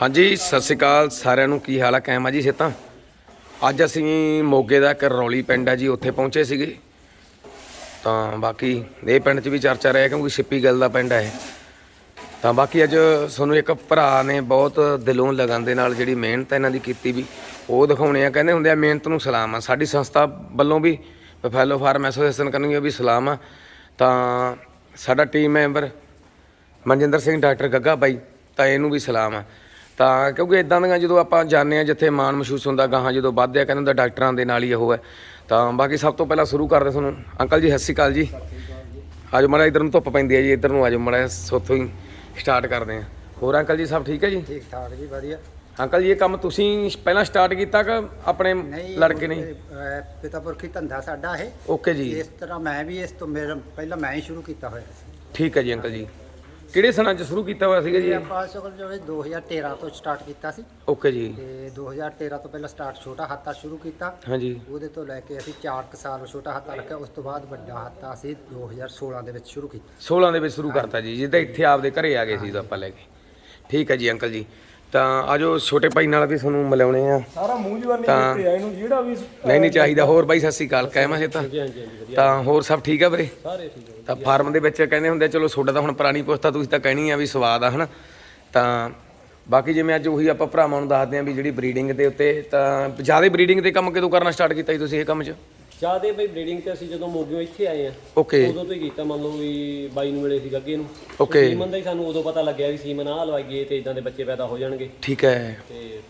ਹਾਂਜੀ, ਸਤਿ ਸ਼੍ਰੀ ਅਕਾਲ ਸਾਰਿਆਂ ਨੂੰ। ਕੀ ਹਾਲ ਹੈ ਕਾਇਮ ਆ ਜੀ ਸੇਤਾਂ ਅੱਜ ਅਸੀਂ ਮੋਗੇ ਦਾ ਕਰਰੌਲੀ ਪਿੰਡ ਆ ਜੀ, ਉੱਥੇ ਪਹੁੰਚੇ ਸੀਗੇ। ਤਾਂ ਬਾਕੀ ਇਹ ਪਿੰਡ 'ਚ ਵੀ ਚਰਚਾ ਰਿਹਾ, ਕਿਉਂਕਿ ਛਿੱਪੀ ਗੱਲ ਦਾ ਪਿੰਡ ਹੈ ਇਹ। ਤਾਂ ਬਾਕੀ ਅੱਜ ਤੁਹਾਨੂੰ ਇੱਕ ਭਰਾ ਨੇ ਬਹੁਤ ਦਿਲੋਂ ਲਗਨ ਦੇ ਨਾਲ ਜਿਹੜੀ ਮਿਹਨਤ ਇਹਨਾਂ ਦੀ ਕੀਤੀ ਵੀ, ਉਹ ਦਿਖਾਉਣੇ ਆ। ਕਹਿੰਦੇ ਹੁੰਦੇ ਆ, ਮਿਹਨਤ ਨੂੰ ਸਲਾਮ ਆ। ਸਾਡੀ ਸੰਸਥਾ ਵੱਲੋਂ ਵੀ ਫੈਲੋ ਫਾਰਮ ਐਸੋਸੀਏਸ਼ਨ ਕਰਨੀ ਵੀ ਸਲਾਮ ਆ। ਤਾਂ ਸਾਡਾ team member Manjinder Singh, doctor Gagga ਬਾਈ, ਤਾਂ ਇਹਨੂੰ ਵੀ ਸਲਾਮ ਆ। ਤਾਂ ਕਿਉਂਕਿ ਇਦਾਂ ਦੀਆਂ ਜਦੋਂ ਆਪਾਂ ਜਾਂਦੇ ਆ ਜਿੱਥੇ ਮਾਣ ਮਹਿਸੂਸ ਹੁੰਦਾ ਗਾਹਾਂ ਜਦੋਂ ਵੱਧਦੇ ਆ ਕਹਿੰਦੇ ਹੁੰਦਾ ਡਾਕਟਰਾਂ ਦੇ ਨਾਲ ਹੀ ਉਹ ਹੈ। ਤਾਂ ਬਾਕੀ ਸਭ ਤੋਂ ਪਹਿਲਾਂ ਸ਼ੁਰੂ ਕਰਦੇ ਤੁਹਾਨੂੰ। ਅੰਕਲ ਜੀ ਸਤਿ ਸ਼੍ਰੀ ਅਕਾਲ ਜੀ। ਆਜੋ ਮਾੜਾ ਇਧਰ ਨੂੰ ਧੁੱਪ ਪੈਂਦੀ ਹੈ ਜੀ ਇਧਰ ਨੂੰ ਆਜੋ ਮਾੜਾ ਸੋਥੋਂ ਹੀ ਸਟਾਰਟ ਕਰਦੇ ਆ ਹੋਰ ਅੰਕਲ ਜੀ ਸਭ ਠੀਕ ਹੈ ਜੀ? ਠੀਕ ਠਾਕ ਜੀ ਵਧੀਆ। ਅੰਕਲ ਜੀ ਇਹ ਕੰਮ ਤੁਸੀਂ ਪਹਿਲਾਂ ਸਟਾਰਟ ਕੀਤਾ ਕਿ ਆਪਣੇ ਲੜਕੇ ਨੇ? ਪਿਤਾ ਪੁਰਖੀ ਧੰਦਾ ਸਾਡਾ ਇਹ। ਓਕੇ ਜੀ। ਇਸ ਤਰ੍ਹਾਂ ਮੈਂ ਵੀ ਇਸ ਤੋਂ ਮੇਰਾ ਪਹਿਲਾਂ ਮੈਂ ਹੀ ਸ਼ੁਰੂ ਕੀਤਾ ਹੋਇਆ ਸੀ। ਠੀਕ ਹੈ ਜੀ ਅੰਕਲ ਜੀ। ਕਿਹੜੇ ਸਨਾਂ 'ਚ ਸ਼ੁਰੂ ਕੀਤਾ ਹੋਇਆ ਸੀਗਾ ਜੀ ਇਹ? ਆਪਾਂ ਸ਼ੁਕਰ ਜੋ ਹੈ 2013 ਤੋਂ ਸਟਾਰਟ ਕੀਤਾ ਸੀ। ਓਕੇ ਜੀ। ਤੇ 2013 ਤੋਂ ਪਹਿਲਾਂ ਸਟਾਰਟ ਛੋਟਾ ਹਾਤਾ ਸ਼ੁਰੂ ਕੀਤਾ। ਹਾਂਜੀ। ਉਹਦੇ ਤੋਂ ਲੈ ਕੇ ਅਸੀਂ 4 ਸਾਲ ਛੋਟਾ ਹਾਤਾ ਰੱਖਿਆ। ਉਸ ਤੋਂ ਬਾਅਦ ਵੱਡਾ ਹਾਤਾ ਅਸੀਂ 2016 ਦੇ ਵਿੱਚ ਸ਼ੁਰੂ ਕੀਤਾ। 16 ਦੇ ਵਿੱਚ ਸ਼ੁਰੂ ਕਰਤਾ ਜੀ। ਜਿੱਦਾਂ ਇੱਥੇ ਆਪਦੇ ਘਰੇ ਆ ਗਏ ਸੀ ਤਾਂ ਆਪਾਂ ਲੈ ਕੇ। ਠੀਕ ਹੈ ਜੀ ਅੰਕਲ ਜੀ। ਤਾਂ ਆਜੋ ਛੋਟੇ ਭਾਈ ਨਾਲ ਵੀ ਤੁਹਾਨੂੰ ਮਿਲਾਉਣੇ ਆ। ਸਾਰਾ ਮੂੰਹ ਜਵਾਨੀ ਤਾਂ- ਦਿੱਤੇ ਆ ਇਹਨੂੰ ਜਿਹੜਾ ਵੀ ਨਹੀਂ ਨਹੀਂ ਚਾਹੀਦਾ। ਹੋਰ ਬਾਈ ਸਤਿ ਸ੍ਰੀ ਅਕਾਲ। ਕਹਿਮਾ ਜੇ ਤਾਂ। ਤਾਂ ਹੋਰ ਸਭ ਠੀਕ ਆ ਵੀਰੇ? ਸਾਰੇ ਠੀਕ ਹੈ ਤਾਂ ਫਾਰਮ ਦੇ ਵਿੱਚ ਕਹਿੰਦੇ ਹੁੰਦੇ ਚਲੋ ਤੁਹਾਡਾ ਤਾਂ ਹੁਣ ਪੁਰਾਣੀ ਪੁਸਤਾ ਤੁਸੀਂ ਤਾਂ ਕਹਿਣੀ ਆ ਵੀ ਸਵਾਦ ਆ ਹਨਾ? ਤਾਂ ਬਾਕੀ ਜਿਵੇਂ ਅੱਜ ਉਹੀ ਆਪਾਂ ਭਰਾਵਾਂ ਨੂੰ ਦੱਸਦੇ ਆ ਵੀ ਜਿਹੜੀ ਬਰੀਡਿੰਗ ਦੇ ਉੱਤੇ ਤਾਂ ਜ਼ਿਆਦਾ ਬਰੀਡਿੰਗ ਤੇ ਕੰਮ ਕਦੋਂ ਕਰਨਾ ਸਟਾਰਟ ਕੀਤਾ ਜੀ ਤੁਸੀਂ ਇਹ ਕੰਮ 'ਚ? ਜਿਆਦੇ ਬਈ ਬਰੀਡਿੰਗ ਤੇ ਅਸੀਂ ਜਦੋਂ ਮੋਗਿਓ ਇੱਥੇ ਆਏ ਆ ਓਕੇ ਉਦੋਂ ਤੋਂ ਹੀ ਕੀਤਾ ਮੰਨ ਲਓ ਵੀ ਬਾਈ ਨੂੰ ਮਿਲੇ ਸੀ ਗੱਗੇ ਨੂੰ। ਓਕੇ ਸੀਮਨ ਦਾ ਹੀ ਸਾਨੂੰ ਉਦੋਂ ਪਤਾ ਲੱਗਿਆ ਵੀ ਸੀਮਨ ਆਹ ਲਵਾਈਏ ਤੇ ਇਦਾਂ ਦੇ ਬੱਚੇ ਪੈਦਾ ਹੋ ਜਾਣਗੇ। ਠੀਕ ਹੈ। ਤੇ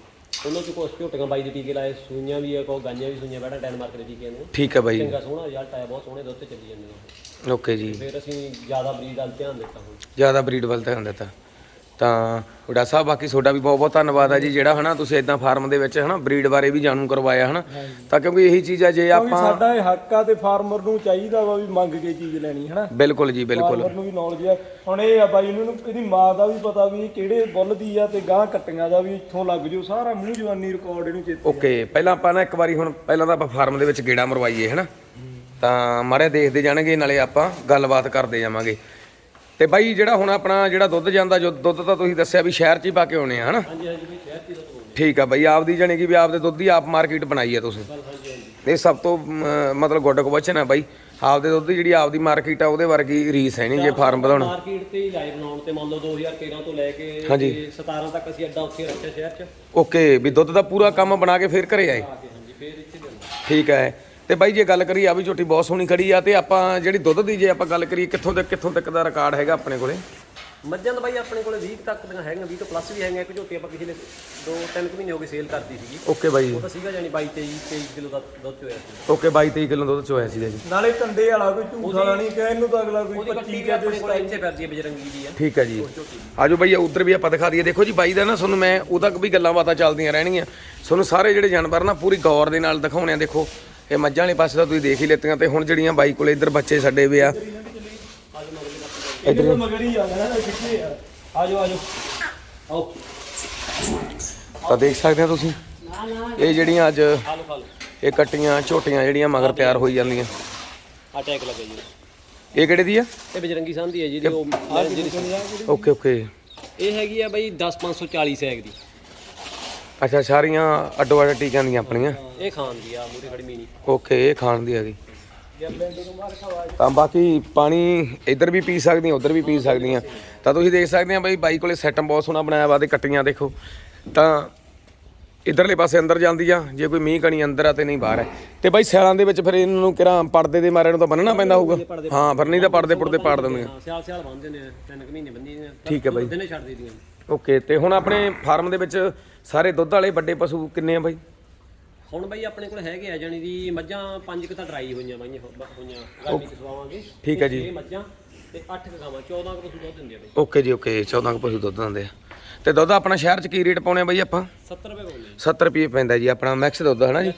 ਉਹਨਾਂ ਚ ਕੁਛ ਝੋਟੀਆਂ ਬਾਈ ਦੇ ਟੀਕੇ ਲਾਏ ਸੂਈਆਂ ਵੀ ਆ ਕੋ ਗਾਈਆਂ ਵੀ ਸੂਈਆਂ ਬੈਠਾ ਡੈਨਮਾਰਕ ਦੇ ਟੀਕੇ ਨੇ। ਠੀਕ ਹੈ ਬਾਈ। ਚੰਗਾ ਸੋਹਣਾ ਰਿਜ਼ਲਟ ਆਇਆ ਬਹੁਤ ਸੋਹਣੇ ਦੁੱਧ ਚੱਲੀ ਜਾਂਦੇ ਆ ਓਕੇ ਜੀ। ਫਿਰ ਅਸੀਂ ਜ਼ਿਆਦਾ ਬਰੀਡ ਵੱਲ ਧਿਆਨ ਦਿੱਤਾ ਹੁਣ। ਜ਼ਿਆਦਾ ਬਰੀਡ ਵੱਲ ਧਿਆਨ ਦਿੱਤਾ। ਤਾਂ ਉਡਾ ਸਾਹਿਬ ਬਾਕੀ ਤੁਹਾਡਾ ਵੀ ਬਹੁਤ ਬਹੁਤ ਧੰਨਵਾਦ ਹੈ ਜੀ ਜਿਹੜਾ ਹਨਾ ਤੁਸੀਂ ਇਦਾਂ ਫਾਰਮ ਦੇ ਵਿੱਚ ਹਨਾ ਬਰੀਡ ਬਾਰੇ ਵੀ ਜਾਣੂ ਕਰਵਾਇਆ ਹਨਾ। ਤਾਂ ਕਿਉਂਕਿ ਇਹੀ ਚੀਜ਼ ਹੈ ਜੇ ਕਿਉਂਕਿ ਆਪਾਂ ਸਾਡਾ ਇਹ ਹੱਕ ਆ ਤੇ ਫਾਰਮਰ ਨੂੰ ਚਾਹੀਦਾ ਵਾ ਵੀ ਮੰਗ ਕੇ ਚੀਜ਼ ਲੈਣੀ ਹਨਾ। ਬਿਲਕੁਲ ਜੀ ਬਿਲਕੁਲ। ਫਾਰਮਰ ਨੂੰ ਵੀ ਨੌਲੇਜ ਆ। ਹੁਣ ਇਹ ਆ ਬਾਈ ਨੂੰ ਇਹਦੀ ਮਾਂ ਦਾ ਵੀ ਪਤਾ ਵੀ ਇਹ ਕਿਹੜੇ ਬੁੱਲ ਦੀ ਆ ਤੇ ਗਾਂ ਕੱਟੀਆਂ ਦਾ ਵੀ ਇੱਥੋਂ ਲੱਗ ਜੂ ਸਾਰਾ ਮੂੰਹ ਜਵਾਨੀ ਰਿਕਾਰਡ ਇਹਨੂੰ ਚੇਤੇ ਓਕੇ ਪਹਿਲਾਂ ਆਪਾਂ ਨਾ ਇੱਕ ਵਾਰੀ ਹੁਣ ਪਹਿਲਾਂ ਤਾਂ ਆਪਾਂ ਫਾਰਮ ਦੇ ਵਿੱਚ ਗੇੜਾ ਮਰਵਾਈਏ ਹਨਾ। ਤਾਂ ਮਾਰੇ ਦੇਖਦੇ ਜਾਣਗੇ ਨਾਲੇ ਆਪਾਂ ਗੱਲਬਾਤ ਕਰਦੇ ਜਾਵਾਂਗੇ। ਤੇ ਬਾਈ ਜਿਹੜਾ ਹੁਣ ਆਪਣਾ ਜਿਹੜਾ ਦੁੱਧ ਜਾਂਦਾ ਜੋ ਦੁੱਧ ਤਾਂ ਤੁਸੀਂ ਦੱਸਿਆ ਵੀ ਸ਼ਹਿਰ 'ਚ ਹੀ ਪਾ ਕੇ ਆਉਣੇ ਆ ਹਨਾ? ਹਾਂਜੀ ਹਾਂਜੀ ਵੀ ਸ਼ਹਿਰ ਦੀ ਦੁੱਧ ਠੀਕ ਆ ਬਾਈ ਆਪਦੀ ਜਾਣੀ ਕਿ ਵੀ ਆਪਦੇ ਦੁੱਧ ਦੀ ਆਪ ਮਾਰਕੀਟ ਬਣਾਈ ਆ ਤੁਸੀਂ। ਇਹ ਸਭ ਤੋਂ ਮਤਲਬ ਗੁੱਡ ਕੁਐਸਚਨ ਹੈ ਬਾਈ ਆਪਦੇ ਦੁੱਧ ਦੀ ਜਿਹੜੀ ਆਪਦੀ ਮਾਰਕੀਟ ਆ ਉਹਦੇ ਵਰਗੀ ਰੀਸ ਹੈ ਨਹੀਂ ਜੇ ਫਾਰਮ ਵਧਾਉਣਾ। ਮਾਰਕੀਟ ਤੇ ਹੀ ਲਾਈਵ ਬਣਾਉਣ ਤੇ ਮੰਨ ਲਓ 2013 ਤੋਂ ਲੈ ਕੇ ਹਾਂਜੀ। ਤੇ 17 ਤੱਕ ਅਸੀਂ ਅੱਡਾ ਉੱਥੇ ਰੱਖਿਆ ਸ਼ਹਿਰ 'ਚ। ਓਕੇ ਵੀ ਦੁੱਧ ਦਾ ਪੂਰਾ ਕੰਮ ਬਣਾ ਕੇ ਫੇਰ ਘਰੇ ਆਏ। ਹਾਂਜੀ ਫਿਰ ਇੱਥੇ ਲਿਆਂਦਾ। ਠੀਕ ਹੈ। ਤੇ ਬਾਈ ਜੇ ਗੱਲ ਕਰੀਏ ਆ ਵੀ ਝੋਟੀ ਬਹੁਤ ਸੋਹਣੀ ਖੜੀ ਆ ਤੇ ਆਪਾਂ ਜਿਹੜੀ ਦੁੱਧ ਦੀ ਜੇ ਆਪਾਂ ਗੱਲ ਕਰੀਏ ਕਿੱਥੋਂ ਤੱਕ ਕਿੱਥੋਂ ਤੱਕ ਦਾ ਰਿਕਾਰਡ ਹੈਗਾ ਆਪਣੇ ਕੋਲੇ? ਮੱਝਾਂ ਤਾਂ ਬਾਈ ਆਪਣੇ ਕੋਲੇ 20 ਤੱਕ ਦੀਆਂ ਹੈਗੀਆਂ 20 ਤੋਂ ਪਲੱਸ ਵੀ ਹੈਗੀਆਂ। ਇੱਕ ਝੋਟੀ ਆਪਾਂ ਪਿਛਲੇ 2-3 ਮਹੀਨੇ ਹੋ ਗਏ ਸੇਲ ਕਰਤੀ ਸੀਗੀ। ਓਕੇ ਬਾਈ। ਉਹ ਤਾਂ ਸੀਗਾ ਜਾਨੀ 22 23 23 ਕਿਲੋ ਦਾ ਦੁੱਧ ਚੋਇਆ ਸੀ। ਓਕੇ 22 23 ਕਿਲੋ ਦੁੱਧ ਚੋਇਆ ਸੀਗਾ ਜੀ। ਨਾਲੇ ਕੰਡੇ ਵਾਲਾ ਕੋਈ ਝੂਠ ਨਹੀਂ ਕਹਿ ਇਹਨੂੰ ਤਾਂ ਅਗਲਾ ਕੋਈ ਉਹਦੀ 25 ਕੱਟੀ ਵੀ ਕਹਦੇ ਆਪਣੇ ਕੋਲ ਇੱਥੇ ਫਿਰਦੀ ਹੈ ਬਜਰੰਗੀ ਦੀ ਆ ਠੀਕ ਹੈ ਜੀ। ਆਜੋ ਬਾਈ ਉਧਰ ਵੀ ਆਪਾਂ ਦਿਖਾ ਦਈਏ। ਦੇਖੋ ਜੀ ਬਾਈ ਦਾ ਨਾ ਤੁਹਾਨੂੰ ਮੈਂ ਉਹ ਤੱਕ ਵੀ ਗੱਲਾਂ ਬਾਤਾਂ ਚੱਲਦੀਆਂ ਰਹਿਣਗੀਆਂ। ਤੁਹਾਨੂੰ ਸਾਰੇ ਜਿਹੜੇ ਜਾਨਵਰ ਨਾ ਪੂਰੀ ਗੌਰ ਦੇ ਨਾਲ ਦਿਖਾਉਣੇ ਆ ਦੇਖੋ। ਇਹ ਮੱਝਾਂ ਵਾਲੇ ਪਾਸੇ ਤਾਂ ਤੁਸੀਂ ਦੇਖ ਹੀ ਲਿੱਤੀਆਂ ਤੇ ਹੁਣ ਜਿਹੜੀਆਂ ਬਾਈ ਕੋਲੇ ਇੱਧਰ ਬੱਚੇ ਛੱਡੇ ਵੇ ਆ। ਤੋਂ ਮਗਰ ਹੀ ਆ ਨਾ ਕਿੱਥੇ ਆ। ਆਜੋ ਆਜੋ ਆਓ। ਤਾਂ ਦੇਖ ਸਕਦੇ ਆ ਤੁਸੀਂ? ਇਹ ਜਿਹੜੀਆਂ ਅੱਜ ਇਹ ਕੱਟੀਆਂ ਝੋਟੀਆਂ ਜਿਹੜੀਆਂ ਮਗਰ ਤਿਆਰ ਹੋਈ ਜਾਂਦੀਆਂ। ਅਟੈਕ ਲੱਗਾ ਜੀ। ਇਹ ਕਿਹੜੇ ਦੀ ਆ? ਇਹ ਬਜਰੰਗੀ ਸੰਧੀ ਹੈ ਜਿਹਦੀ ਉਹ ਜਿਹੜੀ ਓਕੇ ਓਕੇ। ਇਹ ਹੈਗੀ ਆ ਬਾਈ 10540 ਸੈਗ ਦੀ। ਅੱਛਾ ਸਾਰੀਆਂ ਅੱਡੋ ਅੱਡ ਟੀਕਾਂ ਦੀਆਂ ਆਪਣੀਆਂ? ਇਹ ਖਾਣ ਦੀ ਆ ਮੂਰੇ ਖੜੀ ਮੀਨੀ ਓਕੇ ਇਹ ਖਾਣ ਦੀ ਹੈਗੀ ਤਾਂ ਬਾਕੀ ਪਾਣੀ ਇੱਧਰ ਵੀ ਪੀ ਸਕਦੀਆਂ ਉੱਧਰ ਵੀ ਪੀ ਸਕਦੀਆਂ। ਤਾਂ ਤੁਸੀਂ ਦੇਖ ਸਕਦੇ ਆ ਬਾਈ ਬਾਈ ਕੋਲੇ ਸੈਟਮ ਬਹੁਤ ਸੋਹਣਾ ਬਣਾਇਆ ਵਾ ਤੇ ਕੱਟੀਆਂ ਦੇਖੋ। ਤਾਂ ਇਧਰਲੇ ਪਾਸੇ ਅੰਦਰ ਜਾਂਦੀ ਆ ਜੇ ਕੋਈ ਮੀਂਹ ਕਣੀ ਅੰਦਰ ਆ ਤੇ ਨਹੀਂ ਬਾਹਰ ਹੈ ਤੇ ਬਾਈ ਸਿਆਲਾਂ ਦੇ ਵਿੱਚ ਫਿਰ ਇਹਨਾਂ ਨੂੰ ਕਿਰਾਂ ਪਰਦੇ ਦੇ ਮਾਰੇ ਨੂੰ ਤਾਂ ਬੰਨਣਾ ਪੈਂਦਾ ਹੋਊਗਾ? ਹਾਂ ਫਿਰ ਨਹੀਂ ਤਾਂ ਪਰਦੇ ਪੁਰਦੇ ਪਾੜ ਦਿੰਦੇ ਹਾਂ ਸਿਆਲ ਸਿਆਲ ਬੰਨਦੇ ਨੇ ਤਿੰਨ ਕੁ ਮਹੀਨੇ ਬੰਦੀ ਨੇ ਠੀਕ ਹੈ ਬਾਈ। ਦਿਨੇ ਛੱਡ ਦਈਦੀਆਂ। ਓਕੇ ਤੇ ਹੁਣ ਆਪਣੇ ਫਾਰਮ ਦੇ ਵਿੱਚ ਸਾਰੇ ਦੁੱਧ ਵਾਲੇ ਵੱਡੇ ਪਸ਼ੂ ਕਿੰਨੇ ਆ ਬਾਈ? ਹੁਣ ਬਾਈ ਆਪਣੇ ਕੋਲ ਹੈਗੇ ਆ ਜਾਣੀ ਦੀ ਮੱਝਾਂ ਪੰਜ ਕੁ ਤਾਂ ਡਰਾਈ ਹੋਈਆਂ ਬਾਈਆਂ ਹੋ- ਹੋਈਆਂ। ਗਰਮੀ ਚ ਸਵਾਵਾਂਗੇ। ਠੀਕ ਹੈ ਜੀ। ਇਹ ਮੱਝਾਂ ਤੇ 8 ਕੁ ਗਾਵਾਂ 14 ਕੁ ਪਸ਼ੂ ਦੁੱਧ ਦਿੰਦੇ ਆ ਬਾਈ। ਓਕੇ ਜੀ ਓਕੇ 14 ਕੁ ਪਸ਼ੂ ਦੁੱਧ ਦਿੰਦੇ ਆ। ਤੇ ਦੁੱਧ ਆਪਣਾ ਸ਼ਹਿਰ ਚ ਕੀ ਰੇਟ ਪਾਉਣੇ ਆ ਬਾਈ ਆਪਾਂ? 70 ਰੁਪਏ ਬੋਲਦੇ 70 ਰੁਪਏ ਪੈਂਦਾ ਜੀ ਆਪਣਾ ਮੈਕਸ ਦੁੱਧ ਹੈ ਨਾ ਜੀ?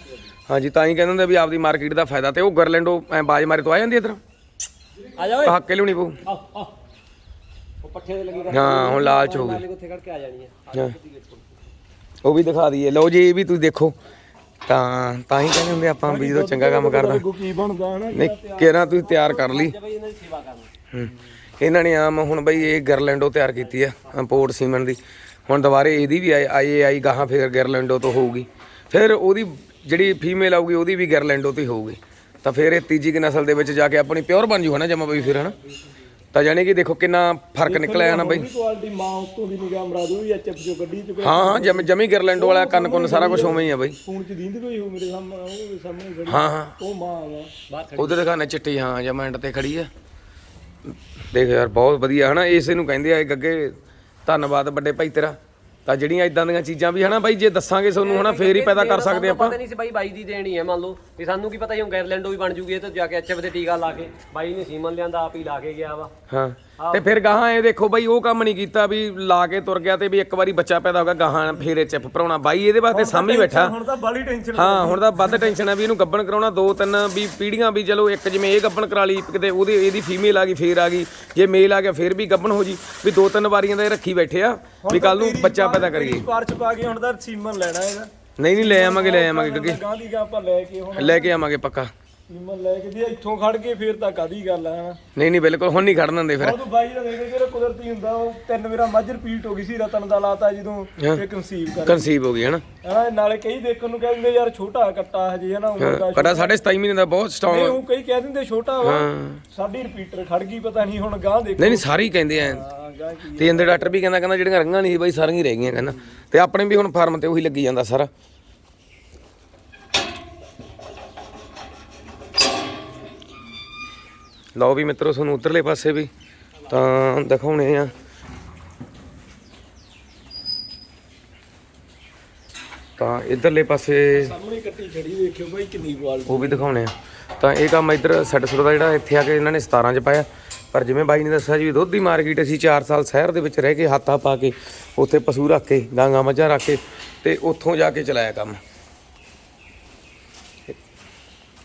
ਹਾਂਜੀ ਤਾਂ ਹੀ ਕਹਿੰਦੇ ਹੁੰਦੇ ਵੀ ਆਪਦੀ ਮਾਰਕੀਟ ਦਾ ਫਾਇਦਾ ਤੇ ਉਹ ਗਰਲੈਂਡੋ ਐ ਬਾਜ ਮਾਰੇ ਤੋਂ ਆ ਜਾਂਦੀ ਇਧਰ? ਆ ਜਾ ਓਏ। ਹੱਕ ਲਿਉਣੀ ਪਊ। ਆ ਆ ਉਹ ਪੱਠੇ ਦੇ ਲੱਗੀ ਹਾਂ ਹੁਣ ਲਾਲਚ ਹੋ ਗਈ। ਨਾਲੇ ਉੱਥੇ ਖੜ ਕੇ ਆ ਜਾਣੀ ਆ ਹਾਂ। ਉਹ ਵੀ ਦਿਖਾ ਦਈਏ। ਲਓ ਜੀ ਇਹ ਵੀ ਤੁਸੀਂ ਦੇਖੋ। ਤਾਂ ਤਾਂ ਹੀ ਕਹਿੰਦੇ ਹੁੰਦੇ ਆਪਾਂ ਵੀ ਜਦੋਂ ਚੰਗਾ ਕੰਮ ਕਰਦਾ ਅੱਗੋਂ ਕੀ ਬਣਦਾ ਹਨਾ? ਨਹੀਂ ਕਿਹੜਾ ਤੁਸੀਂ ਤਿਆਰ ਕਰ ਲਈ? ਇਹਨਾਂ ਦੀ ਸੇਵਾ ਕਰਨੀ ਹੂੰ। ਇਹਨਾਂ ਨੇ ਆਮ ਹੁਣ ਬਈ ਇਹ ਗਰਲੈਂਡੋ ਤਿਆਰ ਕੀਤੀ ਆ ਇੰਪੋਰਟ ਸੀਮਨ ਦੀ। ਹੁਣ ਦੁਬਾਰੇ ਇਹਦੀ ਵੀ ਆਈ ਆਈ ਗਾਹਾਂ ਫਿਰ ਗਿਰਲੈਂਡੋ ਤੋਂ ਹੋਊਗੀ। ਫਿਰ ਉਹਦੀ ਜਿਹੜੀ ਫੀਮੇਲ ਆਊਗੀ ਉਹਦੀ ਵੀ ਗਿਰਲੈਂਡੋ ਤੋਂ ਹੀ ਹੋਊਗੀ। ਤਾਂ ਫਿਰ ਇਹ ਤੀਜੀ ਕੀ ਨਸਲ ਦੇ ਵਿੱਚ ਜਾ ਕੇ ਆਪਣੀ ਪਿਓਰ ਬਣ ਜੂ ਹਨਾ ਜਮਾ ਬਈ ਫਿਰ ਹਨਾ? ਤਾਂ ਜਾਣੀ ਕਿ ਦੇਖੋ ਕਿੰਨਾ ਫ਼ਰਕ ਨਿਕਲਿਆ ਨਾ ਬਈ। ਕੁਆਲਿਟੀ ਮਾਂ ਉਤੋਂ ਦੀ ਨਿਗਾਹ ਮਰਾਦੂ ਵੀ ਐਚਐਫ ਚੋਂ ਗੱਡੀ ਚ ਹਾਂ ਹਾਂ ਜਮ ਜਮੀ ਗਿਰਲੈਂਡੋ ਵਾਲਾ ਕੰਨ ਕੁੰਨ ਸਾਰਾ ਕੁਝ ਉਵੇਂ ਹੀ ਆ ਬਈ। ਫੋਨ ਚ ਦੀਂਦ ਕੋਈ ਹੋ ਮੇਰੇ ਸਾਹਮਣੇ ਉਹ ਸਾਹਮਣੇ ਖੜੀ ਹਾਂ ਹਾਂ। ਉਹ ਮਾਂ ਆ ਚਿੱਟੀ ਹਾਂ ਜਮਾ ਐਂਡ ਤੇ ਖੜੀ ਆ। ਦੇਖ ਯਾਰ ਬਹੁਤ ਵਧੀਆ ਹਨਾ ਇਸੇ ਨੂੰ ਕਹਿੰਦੇ ਆ ਇਹ ਗੱਗੇ। ਧੰਨਵਾਦ ਵੱਡੇ ਭਾਈ ਤੇਰਾ। ਤਾਂ ਜਿਹੜੀਆਂ ਇਦਾਂ ਦੀਆਂ ਚੀਜ਼ਾਂ ਵੀ ਹਨਾ ਬਾਈ ਜੇ ਦੱਸਾਂਗੇ ਤੁਹਾਨੂੰ ਹਨਾ ਫੇਰ ਹੀ ਪੈਦਾ ਕਰ ਸਕਦੇ ਆਪਾਂ। ਪਤਾ ਨਹੀਂ ਸੀ ਬਾਈ ਬਾਈ ਦੀ ਦੇਣੀ ਹੈ ਮੰਨ ਲਓ। ਵੀ ਸਾਨੂੰ ਕੀ ਪਤਾ ਸੀ ਹੁਣ ਗੈਰਲੈਂਡੋ ਵੀ ਬਣ ਜੂਗੀ ਇਹ ਤਾਂ ਜਾ ਕੇ ਐਚਐਫ ਦੇ ਟੀਕਾ ਲਾ ਕੇ ਬਾਈ ਨੇ ਸੀਮਨ ਲਿਆਂਦਾ ਆਪ ਹੀ ਲਾ ਕੇ ਗਿਆ ਵਾ। ਹਾਂ। ਤੇ ਫਿਰ ਗਾਹਾਂ ਇਹ ਦੇਖੋ ਬਾਈ ਉਹ ਕੰਮ ਨਹੀਂ ਕੀਤਾ ਵੀ ਲਾ ਕੇ ਤੁਰ ਗਿਆ ਤੇ ਵੀ ਇੱਕ ਵਾਰੀ ਬੱਚਾ ਪੈਦਾ ਹੋ ਗਿਆ ਗਾਹਾਂ ਫੇਰ ਚਿਪ ਭਰਾਉਣਾ। ਬਾਈ ਇਹਦੇ ਵਾਸਤੇ ਸਾਹਮਣੇ ਬੈਠਾ। ਹੁਣ ਤਾਂ ਬਾਲੀ ਟੈਨਸ਼ਨ ਹਾਂ ਹੁਣ ਤਾਂ ਵੱਧ ਟੈਨਸ਼ਨ ਆ ਵੀ ਇਹਨੂੰ ਗੱਬਣ ਕਰਾਉਣਾ ਦੋ ਤਿੰਨ ਵੀ ਪੀੜੀਆਂ ਵੀ ਚਲੋ ਇੱਕ ਜਿਵੇਂ ਇਹ ਗੱਬਣ ਕਰਾ ਲਈ ਕਿਤੇ ਉਹਦੀ ਇਹਦੀ ਫੀਮੇਲ ਆ ਗਈ ਫੇਰ ਆ ਗਈ। ਜੇ ਮੇਲ ਆ ਗਿਆ ਫੇਰ ਵੀ ਗੱਬਣ ਹੋ ਜੀ। ਵੀ ਦੋ ਤਿੰਨ ਵਾਰੀਆਂ ਦਾ ਇਹ ਰੱਖੀ ਬੈਠੇ ਆ ਵੀ ਕੱਲ ਨੂੰ ਬੱਚਾ ਪੈਦਾ ਕਰੀਏ। ਪਾਰਚ ਪਾ ਕੇ ਹੁਣ ਤਾਂ ਸੀਮਨ ਲੈਣਾ ਇਹਦਾ। ਨਹੀਂ ਨਹੀਂ ਲੈ ਆਵਾਂਗੇ ਲੈ ਆਵਾਂਗੇ ਗੱਗੇ ਗਾਂ ਦੀ ਗਾਂ ਆਪਾਂ ਲੈ ਕੇ ਹੁਣ ਲੈ ਕੇ ਆਵਾਂਗੇ ਪੱਕਾ। ਸੀਮਨ ਲੈ ਕੇ ਜੇ ਇੱਥੋਂ ਖੜ ਕੇ ਫੇਰ ਤਾਂ ਕਾਦੀ ਗੱਲ ਆ ਹਨਾ? ਨਹੀਂ ਨਹੀਂ ਬਿਲਕੁਲ ਹੁਣ ਨਹੀਂ ਖੜਨ ਦਿੰਦੇ ਫਿਰ। ਉਹ ਤੋਂ ਬਾਈ ਦਾ ਦੇਖਦੇ ਜਿਹੜਾ ਕੁਦਰਤੀ ਹੁੰਦਾ ਉਹ ਤਿੰਨ ਮੇਰਾ ਮੱਝ ਰਿਪੀਟ ਹੋ ਗਈ ਸੀ ਰਤਨ ਦਾ ਲਾਤਾ ਜਦੋਂ ਇਹ ਕਨਸੀਵ ਕਰ ਕਨਸੀਵ ਹੋ ਗਈ ਹਨਾ? ਹਨਾ ਨਾਲੇ ਕਈ ਦੇਖਣ ਨੂੰ ਕਹਿੰਦੇ ਯਾਰ ਛੋਟਾ ਕੱਟਾ ਹਜੇ ਹਨਾ ਉਮਰ ਦਾ ਕਟਾ 27 ਮਹੀਨੇ ਦਾ ਬਹੁਤ ਨਹੀਂ ਸਟਰੋਂਗ ਉਹ ਕਈ ਕਹਿ ਦਿੰਦੇ ਛੋਟਾ ਵਾ। ਸਾਡੀ ਰਿਪੀਟਰ ਖੜ ਗਈ ਪਤਾ ਨਹੀਂ ਹੁਣ ਗਾਂ ਦੇਖੋ। ਨਹੀਂ ਨਹੀਂ ਸਾਰੇ ਹੀ ਕਹਿੰਦੇ ਕੀ ਤੇ ਇਹਦੇ ਡਾਕਟਰ ਵੀ ਕਹਿੰਦਾ ਕਹਿੰਦਾ ਜਿਹੜੀਆਂ ਰੰਗਾਂ ਨਹੀਂ ਸੀ ਬਾਈ ਸਾਰੀਆਂ ਹੀ ਰਹਿ ਗਈਆਂ ਕਹਿੰਦਾ। ਤੇ ਆਪਣੇ ਵੀ ਹੁਣ ਫਾਰਮ ਤੇ ਉਹੀ ਲੱਗੀ ਜਾਂਦਾ ਸਾਰਾ। ਲਓ ਵੀ ਮਿੱਤਰੋ ਤੁਹਾਨੂੰ ਉਧਰਲੇ ਪਾਸੇ ਵੀ ਤਾਂ ਦਿਖਾਉਣੇ ਆ। ਤਾਂ ਇਧਰਲੇ ਪਾਸੇ ਸਾਹਮਣੇ ਕੱਟੀ ਖੜੀ ਦੇਖਿਓ ਬਾਈ ਕਿੰਨੀ ਕੁਆਲਿਟੀ ਉਹ ਵੀ ਦਿਖਾਉਣੇ ਆ। ਤਾਂ ਇਹ ਕੰਮ ਇੱਧਰ ਸੈੱਟ ਸੁਰ ਦਾ ਜਿਹੜਾ ਇੱਥੇ ਆ ਕੇ ਇਹਨਾਂ ਨੇ 17 ਚ ਪਾਇਆ। ਪਰ ਜਿਵੇਂ ਬਾਈ ਨੇ ਦੱਸਿਆ ਜੀ ਦੁੱਧ ਦੀ ਮਾਰਕੀਟ ਅਸੀਂ 4 ਸਾਲ ਸ਼ਹਿਰ ਦੇ ਵਿੱਚ ਰਹਿ ਕੇ ਹੱਥਾਂ ਪਾ ਕੇ ਉੱਥੇ ਪਸ਼ੂ ਰੱਖ ਕੇ ਗਾਂਗਾ ਮੱਝਾਂ ਰੱਖ ਕੇ ਤੇ ਉੱਥੋਂ ਜਾ ਕੇ ਚਲਾਇਆ ਕੰਮ।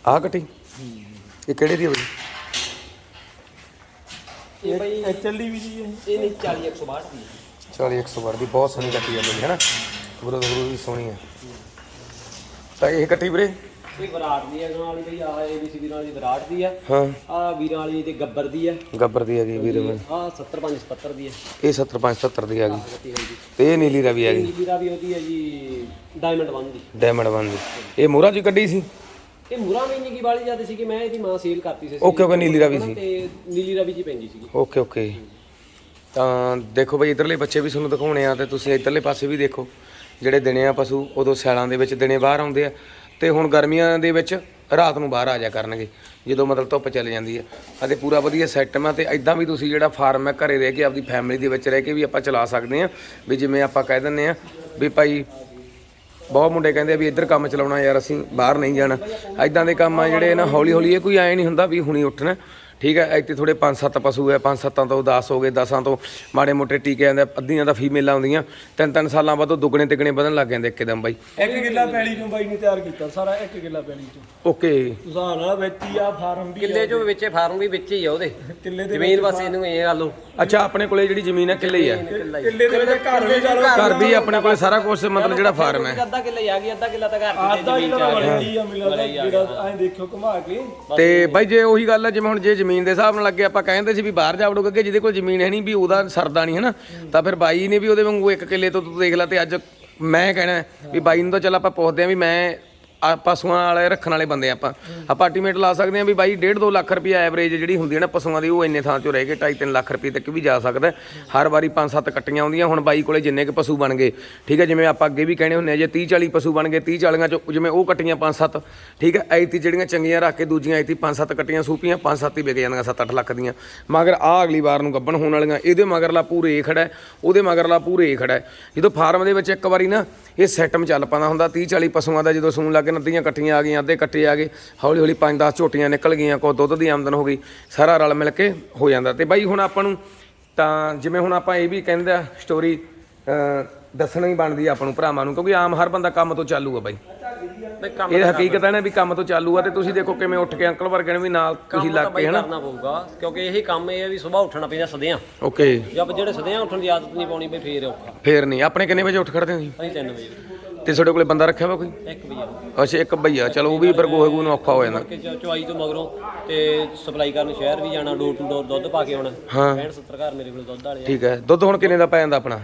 ਆਹ ਕੱਟੀ? ਇਹ ਕਿਹੜੇ ਦੀ ਆ ਬਈ? ਇਹ ਬਾਈ ਇਹ ਚੱਲੀ ਵੀ ਜੀ ਇਹ। ਇਹ ਨਹੀਂ 40 162 ਦੀ 40 100 ਦੀ ਬਹੁਤ ਸੋਹਣੀ ਕੱਟੀ ਆ ਬਈ ਹੈਨਾ ਗੁਰੂ ਗੁਰੂ ਵੀ ਸੋਹਣੀ ਆ। ਤਾਂ ਇਹ ਕੱਟੀ ਵੀਰੇ? ਇਹ ਵਿਰਾਟ ਦੀ ਹੈ ਵਾਲੀ ਬਈ ਆ ਏਬੀਸੀ ਵੀਰਾਂ ਵਾਲੀ ਵਿਰਾਟ ਦੀ ਆ। ਹਾਂ। ਆ ਵੀਰਾਂ ਵਾਲੀ ਤੇ ਗੱਬਰ ਦੀ ਆ। ਗੱਬਰ ਦੀ ਹੈਗੀ ਵੀਰੇ ਬਈ। ਆ 75 77 ਦੀ ਹੈ ਇਹ 75 77 ਦੀ ਹੈਗੀ ਤੇ ਇਹ ਨੀਲੀ ਰਵੀ ਹੈਗੀ ਨੀਲੀ ਦਾ ਵੀ ਉਹਦੀ ਹੈ ਜੀ ਡਾਇਮੰਡ 1 ਦੀ। ਡਾਇਮੰਡ ਵਨ ਦੀ। ਇਹ ਮੋਹਰਾ ਜੀ ਕੱਢੀ ਸੀ? ਇਹ ਮੁਰਾ ਮਹੀਨੇ ਕੀ ਵਾਲੀ ਜਾਂਦੀ ਸੀ ਕਿ ਮੈਂ ਇਹਦੀ ਮਾਂ ਸੇਲ ਕਰਤੀ ਸੀ ਓਕੇ ਓਕੇ ਨੀਲੀ ਰਵੀ ਸੀ। ਤੇ ਨੀਲੀ ਰਵੀ ਜੀ ਪੈਂਦੀ ਸੀਗੀ। Okay okay. ਤਾਂ ਦੇਖੋ ਬਈ ਇਧਰਲੇ ਬੱਚੇ ਵੀ ਤੁਹਾਨੂੰ ਦਿਖਾਉਣੇ ਆ ਤੇ ਤੁਸੀਂ ਇਧਰਲੇ ਪਾਸੇ ਵੀ ਦੇਖੋ। ਜਿਹੜੇ ਦਿਨੇ ਆ ਪਸ਼ੂ ਉਦੋਂ ਸਿਆਲਾਂ ਦੇ ਵਿੱਚ ਦਿਨੇ ਬਾਹਰ ਆਉਂਦੇ ਆ। ਤੇ ਹੁਣ ਗਰਮੀਆਂ ਦੇ ਵਿੱਚ ਰਾਤ ਨੂੰ ਬਾਹਰ ਆ ਜਾ ਕਰਨਗੇ ਜਦੋਂ ਮਤਲਬ ਧੁੱਪ ਚੱਲ ਜਾਂਦੀ ਹੈ ਅਤੇ ਪੂਰਾ ਵਧੀਆ ਸੈਟਮ ਆ ਤੇ ਐਦਾਂ ਵੀ ਤੁਸੀਂ ਜਿਹੜਾ ਫਾਰਮ ਹੈ ਘਰੇ ਰਹਿ ਕੇ ਆਪਦੀ ਫੈਮਿਲੀ ਦੇ ਵਿੱਚ ਰਹਿ ਕੇ ਵੀ ਆਪਾਂ ਚਲਾ ਸਕਦੇ ਆ। ਵੀ ਜਿਵੇਂ ਆਪਾਂ ਕਹਿ ਦਿੰਨੇ ਆ ਵੀ ਭਾਈ ਬਹੁਤ ਮੁੰਡੇ ਕਹਿੰਦੇ ਆ ਵੀ ਇੱਧਰ ਕੰਮ ਚਲਾਉਣਾ ਯਾਰ, ਅਸੀਂ ਬਾਹਰ ਨਹੀਂ ਜਾਣਾ। ਐਦਾਂ ਦੇ ਕੰਮ ਆ ਜਿਹੜੇ ਨਾ ਹੌਲੀ ਹੌਲੀ ਇਹ ਕੋਈ ਐ ਨਹੀਂ ਹੁੰਦਾ ਵੀ ਹੁਣੀ ਉੱਠਣਾ। ਠੀਕ ਹੈ ਇੱਥੇ ਥੋੜੇ 5-7 ਪਸ਼ੂ ਹੈ 5-7 ਤੋਂ 10 ਹੋ ਗਏ 10 ਤੋਂ ਮਾੜੇ ਮੋਟੇ ਟੀਕੇ ਆਂਦੇ ਅੱਧੀਆਂ ਦਾ ਫੀਮੇਲਾਂ ਹੁੰਦੀਆਂ ਤਿੰਨ ਤਿੰਨ ਸਾਲਾਂ ਬਾਅਦ ਉਹ ਦੁੱਗਣੇ ਤਿੱਗਣੇ ਵਧਣ ਲੱਗ ਜਾਂਦੇ ਇੱਕਦਮ ਬਾਈ। ਇੱਕ ਕਿੱਲਾ ਪੈਲੀ ਚੋਂ ਬਾਈ ਨੇ ਤਿਆਰ ਕੀਤਾ ਸਾਰਾ ਇੱਕ ਕਿੱਲਾ ਪੈਲੀ ਚੋਂ। ਓਕੇ। ਹਿਸਾਬ ਨਾਲ ਵਿੱਚ ਹੀ ਆ ਫਾਰਮ ਵੀ ਕਿੱਲੇ ਚੋਂ ਵਿੱਚੇ ਫਾਰਮ ਵੀ ਵਿੱਚ ਹੀ ਆ ਉਹਦੇ। ਕਿੱਲੇ ਦੇ ਜ਼ਮੀਨ ਬਸ ਇਹਨੂੰ ਇਹ ਲੋ ਅੱਛਾ ਆਪਣੇ ਕੋਲੇ ਜਿਹੜੀ ਜ਼ਮੀਨ ਹੈ ਕਿੱਲੇ ਹੀ ਹੈ ਕਿੱਲੇ ਦੇ ਵਿੱਚ ਘਰ ਵੀ ਚੱਲ ਘਰ ਵੀ ਆਪਣੇ ਕੋਲੇ ਸਾਰਾ ਕੁਝ ਮਤਲਬ ਜਿਹੜਾ ਫਾਰਮ ਹੈ। ਅੱਧਾ ਕਿੱਲਾ ਹੀ ਆ ਗਈ ਅੱਧਾ ਕਿੱਲਾ ਤਾਂ ਘਰ ਦੀ ਜ਼ਮੀਨ ਚ ਆ ਗਿਆ। ਬਣੀ ਆ ਮਿਲਦਾ ਜਿਹੜਾ ਐਂ ਦੇਖਿਓ ਘੁਮਾ ਕੇ। ਤੇ ਬਾਈ ਜੇ ਉਹੀ ਗੱਲ ਹੈ ਜਿਵੇਂ ਹੁਣ ਜੇ ਜ਼ਮੀਨ ਦੇ ਹਿਸਾਬ ਨਾਲ ਲੱਗੇ, ਆਪਾਂ ਕਹਿੰਦੇ ਸੀ ਵੀ ਬਾਹਰ ਜਾ ਵੜੋਗੇ ਕਿ ਜਿਹਦੇ ਕੋਲ ਜ਼ਮੀਨ ਹੈ ਨਹੀਂ, ਵੀ ਉਹਦਾ ਸਰਦਾ ਨਹੀਂ ਹੈ ਨਾ ਤਾਂ ਫਿਰ ਬਾਈ ਨੇ ਵੀ ਉਹਦੇ ਵਾਂਗੂ ਇੱਕ ਕਿੱਲੇ ਤੋਂ ਤੂੰ ਦੇਖ ਲੈ ਤੇ ਅੱਜ ਮੈਂ ਕਹਿਣਾ ਵੀ ਬਾਈ ਨੂੰ ਤਾਂ ਚੱਲ ਆਪਾਂ ਪੁੱਛਦੇ ਆਂ ਵੀ ਮੈਂ ਆ ਪਸ਼ੂਆਂ ਵਾਲੇ ਰੱਖਣ ਵਾਲੇ ਬੰਦੇ ਆਪਾਂ। ਆਪਾਂ ਅਲਟੀਮੇਟ ਲਾ ਸਕਦੇ ਆਂ ਵੀ ਬਾਈ 1.5 2 ਲੱਖ ਰੁਪਏ ਐਵਰੇਜ ਜਿਹੜੀ ਹੁੰਦੀ ਹੈ ਨਾ ਪਸ਼ੂਆਂ ਦੀ ਉਹ ਇੰਨੇ ਥਾਂ 'ਚੋਂ ਰਹਿ ਕੇ 2.5 3 ਲੱਖ ਰੁਪਏ ਤੱਕ ਵੀ ਜਾ ਸਕਦਾ। ਹਰ ਵਾਰੀ 5-7 ਕੱਟੀਆਂ ਆਉਂਦੀਆਂ ਹੁਣ ਬਾਈ ਕੋਲੇ ਜਿੰਨੇ ਕ ਪਸ਼ੂ ਬਣ ਗਏ। ਠੀਕ ਹੈ ਜਿਵੇਂ ਆਪਾਂ ਅੱਗੇ ਵੀ ਕਹਿੰਦੇ ਹੁੰਦੇ ਆ ਜੇ 30 40 ਪਸ਼ੂ ਬਣ ਗਏ 30 40ਾਂ 'ਚੋਂ ਜਿਵੇਂ ਉਹ ਕੱਟੀਆਂ 5-7 ਠੀਕ ਹੈ ਐਤੀ ਜਿਹੜੀਆਂ ਚੰਗੀਆਂ ਰੱਖ ਕੇ ਦੂਜੀਆਂ ਐਤੀ 5-7 ਕੱਟੀਆਂ ਸੂਪੀਆਂ 5-7 ਹੀ ਵਿਕ ਜਾਂਦੀਆਂ 7-8 ਲੱਖ ਦੀਆਂ। ਮਗਰ ਆ ਅਗਲੀ ਵਾਰ ਨੂੰ ਗੱਬਣ ਹੋਣ ਵਾਲੀਆਂ ਇਹਦੇ ਮਗਰਲਾ ਪੂਰੇ ਖੜਾ ਹੈ, ਉਹਦੇ ਮਗਰਲਾ ਪੂਰੇ ਖੜਾ ਹੈ। ਜਦੋਂ ਫਾਰਮ ਦੇ ਵਿੱਚ ਇੱਕ ਵਾਰੀ ਨਾ ਇਹ ਸੈਟਮ ਚੱਲ ਪਾਉਂਦਾ ਹੁੰਦਾ 30 40 ਪਸ਼ੂਆਂ ਦਾ ਜਦੋਂ ਸੂਣ ਲੱਗ ਨਦੀਆਂ ਕੱਟੀਆਂ ਆ ਗਈਆਂ ਅੱਧੇ ਕੱਟੇ ਆ ਗਏ ਹੌਲੀ ਹੌਲੀ 5-10 ਝੋਟੀਆਂ ਨਿਕਲ ਗਈਆਂ ਕੋ ਦੁੱਧ ਦੀ ਆਮਦਨ ਹੋ ਗਈ ਸਾਰਾ ਰਲ ਮਿਲ ਕੇ ਹੋ ਜਾਂਦਾ। ਤੇ ਬਾਈ ਹੁਣ ਆਪਾਂ ਨੂੰ ਤਾਂ ਜਿਵੇਂ ਹੁਣ ਆਪਾਂ ਇਹ ਵੀ ਕਹਿੰਦੇ ਆ ਸਟੋਰੀ ਦੱਸਣੀ ਬਣਦੀ ਆਪਾਂ ਨੂੰ ਭਰਾਵਾਂ ਨੂੰ ਕਿਉਂਕਿ ਆਮ ਹਰ ਬੰਦਾ ਕੰਮ ਤੋਂ ਚਾਲੂ ਆ ਬਾਈ। ਇਹ ਹਕੀਕਤ ਹੈ ਨਾ ਵੀ ਕੰਮ ਤੋਂ ਚਾਲੂ ਆ ਤੇ ਤੁਸੀਂ ਦੇਖੋ ਕਿਵੇਂ ਉੱਠ ਕੇ ਅੰਕਲ ਵਰਗੇ ਨੇ ਵੀ ਨਾਲ ਤੁਸੀਂ ਲੱਗ ਕੇ ਹਨਾ? ਕਰਨਾ ਪਊਗਾ ਕਿਉਂਕਿ ਇਹੀ ਕੰਮ ਇਹ ਹੈ ਵੀ ਸਵੇਰ ਉੱਠਣਾ ਪੈਂਦਾ ਸਦਿਆਂ। ਓਕੇ ਜਦ ਜਿਹੜੇ ਸਦਿਆਂ ਉੱਠਣ ਦੀ ਆਦਤ ਨਹੀਂ ਪਾਉਣੀ ਬਈ ਫੇਰ ਔਖਾ। ਫੇਰ ਨਹੀਂ ਆਪਣੇ ਕਿੰਨੇ ਵਜੇ ਉੱਠ ਖੜਦੇ ਹੋ ਜੀ? ਅਸੀਂ 3 ਵਜੇ। ਤੇ ਤੁਹਾਡੇ ਕੋਲੇ ਬੰਦਾ ਰੱਖਿਆ ਵਾ ਕੋਈ? ਇੱਕ ਵਜੇ ਅੱਛਾ ਇੱਕ ਭਈਆ ਚਲੋ ਉਹ ਵੀ ਪਰ ਗੋਹੇ ਗੂ ਨੂੰ ਔਖਾ ਹੋ ਜਾਂਦਾ ਕਿ ਚੁਆਈ ਤੋਂ ਮਗਰੋਂ ਤੇ ਸਪਲਾਈ ਕਰਨ ਸ਼ਹਿਰ ਵੀ ਜਾਣਾ ਡੋਰ ਟੂ ਡੋਰ ਦੁੱਧ ਪਾ ਕੇ ਆਉਣਾ। ਹਾਂ। 65 70 ਘਰ ਮੇਰੇ ਕੋਲ ਦੁੱਧ ਵਾਲੇ ਆ। ਠੀਕ ਹੈ। ਦੁੱਧ ਹੁਣ ਕਿੰਨੇ ਦਾ ਪੈ ਜਾਂਦਾ ਆਪਣਾ?